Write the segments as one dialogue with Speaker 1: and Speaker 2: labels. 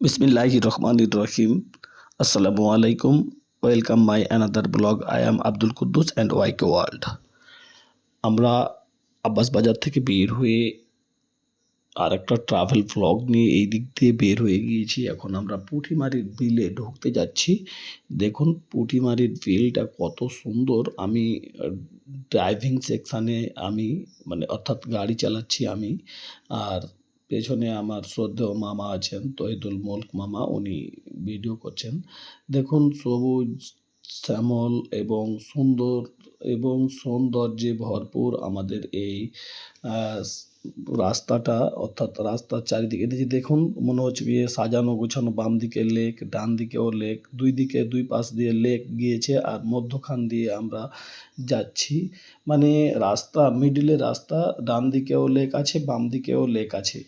Speaker 1: Bismillahi Rahmanir Rahim. Assalamu alaikum. Welcome my another blog. I am Abdul Quddus and YK World. আমরা আব্বাস বাজার থেকে বের হয়ে আর একটা ট্রাভেল ভ্লগ নিয়ে এই দিক দিয়ে বের হয়ে গিয়েছি এখন আমরা পুঁটিমারির বিলে ঢুকতে যাচ্ছি দেখুন, পুঁটিমারির বিলটা কত সুন্দর আমি ড্রাইভিং সেকশানে আমি মানে অর্থাৎ গাড়ি চালাচ্ছি আমি আর পেছনে আমার শ্রদ্ধেয় মামা আছেন, তহিদুল মুল্ক মামা, উনি ভিডিও করছেন। দেখুন, সবুজ, শ্যামল এবং সুন্দর, এবং সৌন্দর্যে ভরপুর আমাদের এই রাস্তাটা, অর্থাৎ রাস্তার চারিদিকে যে দেখুন, মনে হচ্ছে গিয়ে সাজানো গোছানো বাম দিকে লেক ডান দিকেও লেক দুই দিকে, দুই পাশ দিয়ে লেক গিয়েছে আর মধ্যখান দিয়ে আমরা যাচ্ছি। মানে রাস্তা মিডিলে রাস্তা, ডান দিকেও লেক আছে, বাম দিকেও লেক আছে।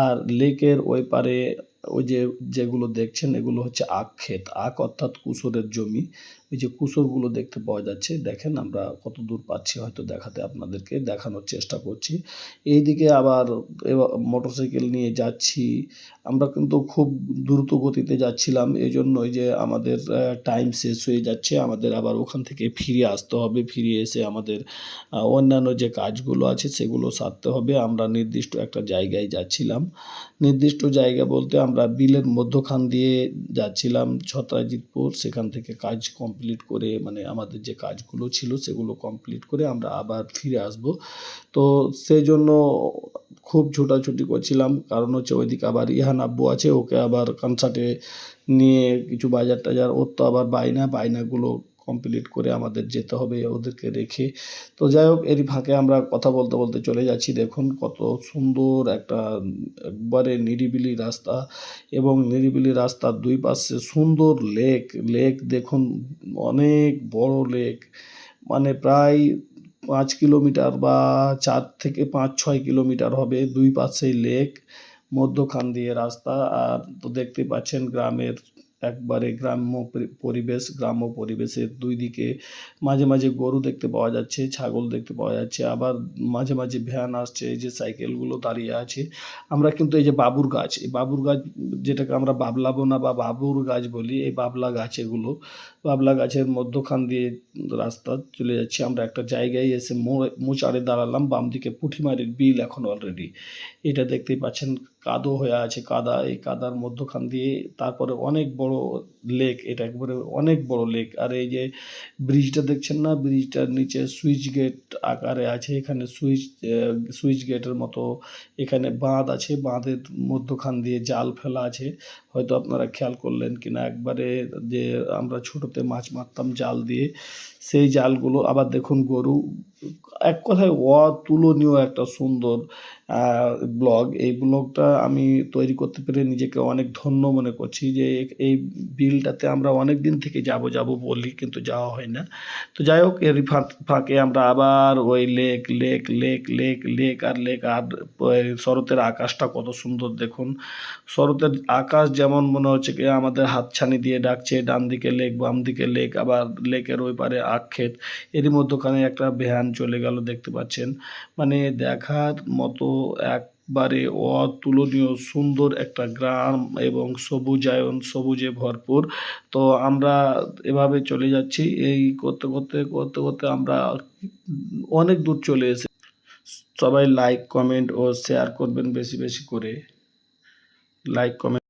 Speaker 1: আর লেকের ওই পারে ওই যে যেগুলো দেখছেন এগুলো হচ্ছে আখ ক্ষেত। আখ অর্থাৎ কুসুরের জমি। ওই যে কুসুরগুলো দেখতে পাওয়া যাচ্ছে। দেখেন আমরা কত দূর পাচ্ছি হয়তো দেখাতে আপনাদেরকে, দেখানোর চেষ্টা করছি। এইদিকে আবার মোটরসাইকেল নিয়ে যাচ্ছি। আমরা কিন্তু খুব দ্রুত গতিতে যাচ্ছিলাম এই জন্য ওই যে আমাদের টাইম শেষ হয়ে যাচ্ছে। আমাদের আবার ওখান থেকে ফিরে আসতে হবে, ফিরে এসে আমাদের অন্যান্য যে কাজগুলো আছে সেগুলো সারতে হবে। আমরা নির্দিষ্ট একটা জায়গায় যাচ্ছিলাম। নির্দিষ্ট জায়গা বলতে আমরা বিলের মধ্যখান দিয়ে যাচ্ছিলাম ছত্রাজিতপুর সেখান থেকে কাজ কমপ্লিট করে মানে আমাদের যে কাজগুলো ছিল সেগুলো কমপ্লিট করে আমরা আবার ফিরে আসব। তো সেই জন্য খুব ছোটাছুটি করছিলাম। কারণ হচ্ছে ওইদিকে আবার ইহান আব্বু আছে, ওকে আবার কনসার্টে নিয়ে কিছু বাজার টাজার, ওর তো আবার বায়না, বায়নাগুলো কমপ্লিট করে আমাদের যেতে হবে ওদেরকে রেখে। তো যাই হোক, এরই ফাঁকে আমরা কথা বলতে বলতে চলে যাচ্ছি। দেখুন কত সুন্দর একটা একবারে নিরিবিলি রাস্তা এবং নিরিবিলি রাস্তার দুই পাশে সুন্দর লেক লেক দেখুন, অনেক বড় লেক মানে প্রায় পাঁচ কিলোমিটার বা চার থেকে পাঁচ, ছয় কিলোমিটার হবে দুই পাশেই লেক মধ্যখান দিয়ে রাস্তা। আর তো দেখতে পাচ্ছেন গ্রামের একবারে গ্রাম্য পরিবেশ, গ্রাম্য পরিবেশের দুই দিকে মাঝে মাঝে গরু দেখতে পাওয়া যাচ্ছে, ছাগল দেখতে পাওয়া যাচ্ছে, আবার মাঝে মাঝে ভ্যান আসছে, এই যে সাইকেলগুলো দাঁড়িয়ে আছে। আমরা কিন্তু এই যে বাবুর গাছ, এই বাবুর গাছ যেটাকে আমরা বাবলা বোনা বা বাবুর গাছ বলি, এই বাবলা গাছ এগুলো, বাবলা গাছের মধ্যখান দিয়ে রাস্তা চলে যাচ্ছে। আমরা একটা জায়গায় এসে মোড়ে- মোচাড়ে দাঁড়ালাম, বাম দিকে পুঁটিমারির বিল এখন অলরেডি এটা দেখতেই পাচ্ছেন, কাদো হয়ে আছে, কাদা, এই কাদার মধ্যখান দিয়ে, তারপরে অনেক বড় লেক এটা একবারে অনেক বড় লেক আর এই যে ব্রিজটা দেখছেন না? ব্রিজটার নিচে সুইচ গেট আকারে আছে। এখানে সুইচ সুইচ গেটের মতো এখানে বাঁধ আছে। বাঁধের মধ্যখান দিয়ে জাল ফেলা আছে। হয়তো আপনারা খেয়াল করলেন কিনা, একবারে যে আমরা ছোটোতে মাছ মারতাম জাল দিয়ে, সেই জালগুলো, আবার দেখুন গরু, এক কথায় অতুলনীয় একটা সুন্দর ব্লগ এই ব্লগটা আমি তৈরি করতে পেরে নিজেকে অনেক ধন্য মনে করছি যে এই- বিলটাতে আমরা অনেক দিন থেকে যাব যাব বলি কিন্তু যাওয়া হয় না। তো যাই হোক, এর ফাঁক- আমরা আবার ওই lake lake lake lake lake আর লেক আর শরতের আকাশটা কত সুন্দর দেখুন। শরতের আকাশ যেমন মনে হচ্ছে কি আমাদের হাতছানি দিয়ে ডাকছে ডান দিকে লেক বাম দিকে লেক আবার লেকের ওই পারে আখ ক্ষেত এরই মধ্যখানে একটা ভ্যান চলে গেল দেখতে পাচ্ছেন। মানে দেখার মতো একবারে অতুলনীয়, সুন্দর একটা গ্রাম এবং সবুজায়ন, সবুজে ভরপুর। তো আমরা এভাবে চলে যাচ্ছি। এই করতে করতে করতে করতে আমরা অনেক দূর চলে এসে সবাই লাইক কমেন্ট ও শেয়ার করবেন বেশি বেশি করে। Like comment